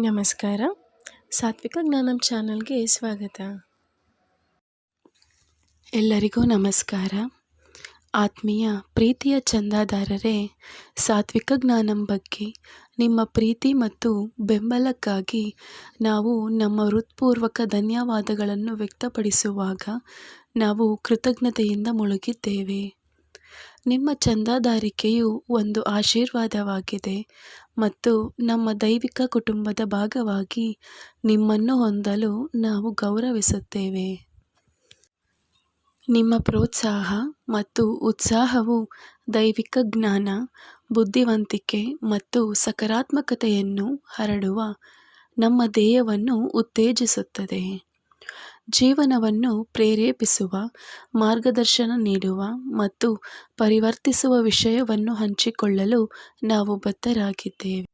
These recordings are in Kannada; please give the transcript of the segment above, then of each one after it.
ನಮಸ್ಕಾರ. ಸಾತ್ವಿಕ ಜ್ಞಾನಂ ಚಾನಲ್ಗೆ ಸ್ವಾಗತ. ಎಲ್ಲರಿಗೂ ನಮಸ್ಕಾರ. ಆತ್ಮೀಯ ಪ್ರೀತಿಯ ಚಂದಾದಾರರೇ, ಸಾತ್ವಿಕ ಜ್ಞಾನಂ ಬಗ್ಗೆ ನಿಮ್ಮ ಪ್ರೀತಿ ಮತ್ತು ಬೆಂಬಲಕ್ಕಾಗಿ ನಾವು ನಮ್ಮ ಹೃತ್ಪೂರ್ವಕ ಧನ್ಯವಾದಗಳನ್ನು ವ್ಯಕ್ತಪಡಿಸುವಾಗ ನಾವು ಕೃತಜ್ಞತೆಯಿಂದ ಮುಳುಗಿದ್ದೇವೆ. ನಿಮ್ಮ ಚಂದಾದಾರಿಕೆಯು ಒಂದು ಆಶೀರ್ವಾದವಾಗಿದೆ. ಮತ್ತು ನಮ್ಮ ದೈವಿಕ ಕುಟುಂಬದ ಭಾಗವಾಗಿ ನಿಮ್ಮನ್ನು ಹೊಂದಲು ನಾವು ಗೌರವಿಸುತ್ತೇವೆ. ನಿಮ್ಮ ಪ್ರೋತ್ಸಾಹ ಮತ್ತು ಉತ್ಸಾಹವು ದೈವಿಕ ಜ್ಞಾನ, ಬುದ್ಧಿವಂತಿಕೆ ಮತ್ತು ಸಕಾರಾತ್ಮಕತೆಯನ್ನು ಹರಡುವ ನಮ್ಮ ಧ್ಯೇಯವನ್ನು ಉತ್ತೇಜಿಸುತ್ತದೆ. ಜೀವನವನ್ನು ಪ್ರೇರೇಪಿಸುವ, ಮಾರ್ಗದರ್ಶನ ನೀಡುವ ಮತ್ತು ಪರಿವರ್ತಿಸುವ ವಿಷಯವನ್ನು ಹಂಚಿಕೊಳ್ಳಲು ನಾವು ಬದ್ಧರಾಗಿದ್ದೇವೆ.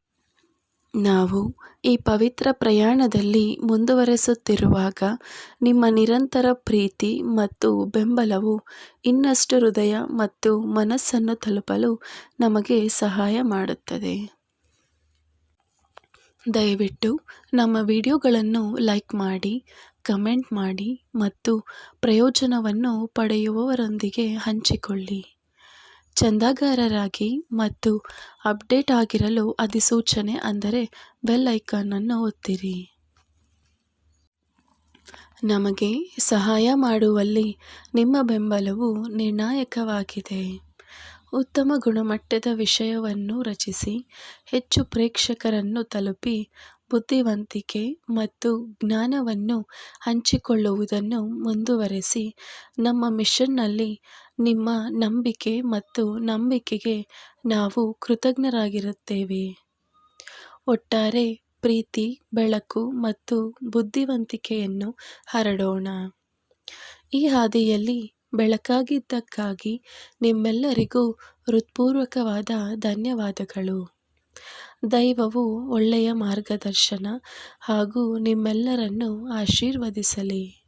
ನಾವು ಈ ಪವಿತ್ರ ಪ್ರಯಾಣದಲ್ಲಿ ಮುಂದುವರೆಸುತ್ತಿರುವಾಗ ನಿಮ್ಮ ನಿರಂತರ ಪ್ರೀತಿ ಮತ್ತು ಬೆಂಬಲವು ಇನ್ನಷ್ಟು ಹೃದಯ ಮತ್ತು ಮನಸ್ಸನ್ನು ತಲುಪಲು ನಮಗೆ ಸಹಾಯ ಮಾಡುತ್ತದೆ. ದಯವಿಟ್ಟು ನಮ್ಮ ವಿಡಿಯೋಗಳನ್ನು ಲೈಕ್ ಮಾಡಿ, ಕಮೆಂಟ್ ಮಾಡಿ ಮತ್ತು ಪ್ರಯೋಜನವನ್ನು ಪಡೆಯುವವರೊಂದಿಗೆ ಹಂಚಿಕೊಳ್ಳಿ. ಚಂದಾಗಾರರಾಗಿ ಮತ್ತು ಅಪ್ಡೇಟ್ ಆಗಿರಲು ಅಧಿಸೂಚನೆ ಅಂದರೆ ಬೆಲ್ ಐಕಾನನ್ನು ಒತ್ತಿರಿ. ನಮಗೆ ಸಹಾಯ ಮಾಡುವಲ್ಲಿ ನಿಮ್ಮ ಬೆಂಬಲವು ನಿರ್ಣಾಯಕವಾಗಿದೆ. ಉತ್ತಮ ಗುಣಮಟ್ಟದ ವಿಷಯವನ್ನು ರಚಿಸಿ, ಹೆಚ್ಚು ಪ್ರೇಕ್ಷಕರನ್ನು ತಲುಪಿ, ಬುದ್ಧಿವಂತಿಕೆ ಮತ್ತು ಜ್ಞಾನವನ್ನು ಹಂಚಿಕೊಳ್ಳುವುದನ್ನು ಮುಂದುವರೆಸಿ, ನಮ್ಮ ಮಿಷನ್ನಲ್ಲಿ ನಿಮ್ಮ ನಂಬಿಕೆ ಮತ್ತು ನಂಬಿಕೆಗೆ ನಾವು ಕೃತಜ್ಞರಾಗಿರುತ್ತೇವೆ. ಒಟ್ಟಾರೆ ಪ್ರೀತಿ, ಬೆಳಕು ಮತ್ತು ಬುದ್ಧಿವಂತಿಕೆಯನ್ನು ಹರಡೋಣ. ಈ ಹಾದಿಯಲ್ಲಿ ಬೆಳಕಾಗಿದ್ದಕ್ಕಾಗಿ ನಿಮ್ಮೆಲ್ಲರಿಗೂ ಹೃತ್ಪೂರ್ವಕವಾದ ಧನ್ಯವಾದಗಳು. ದೈವವು ಒಳ್ಳೆಯ ಮಾರ್ಗದರ್ಶನ ಹಾಗೂ ನಿಮ್ಮೆಲ್ಲರನ್ನು ಆಶೀರ್ವದಿಸಲಿ.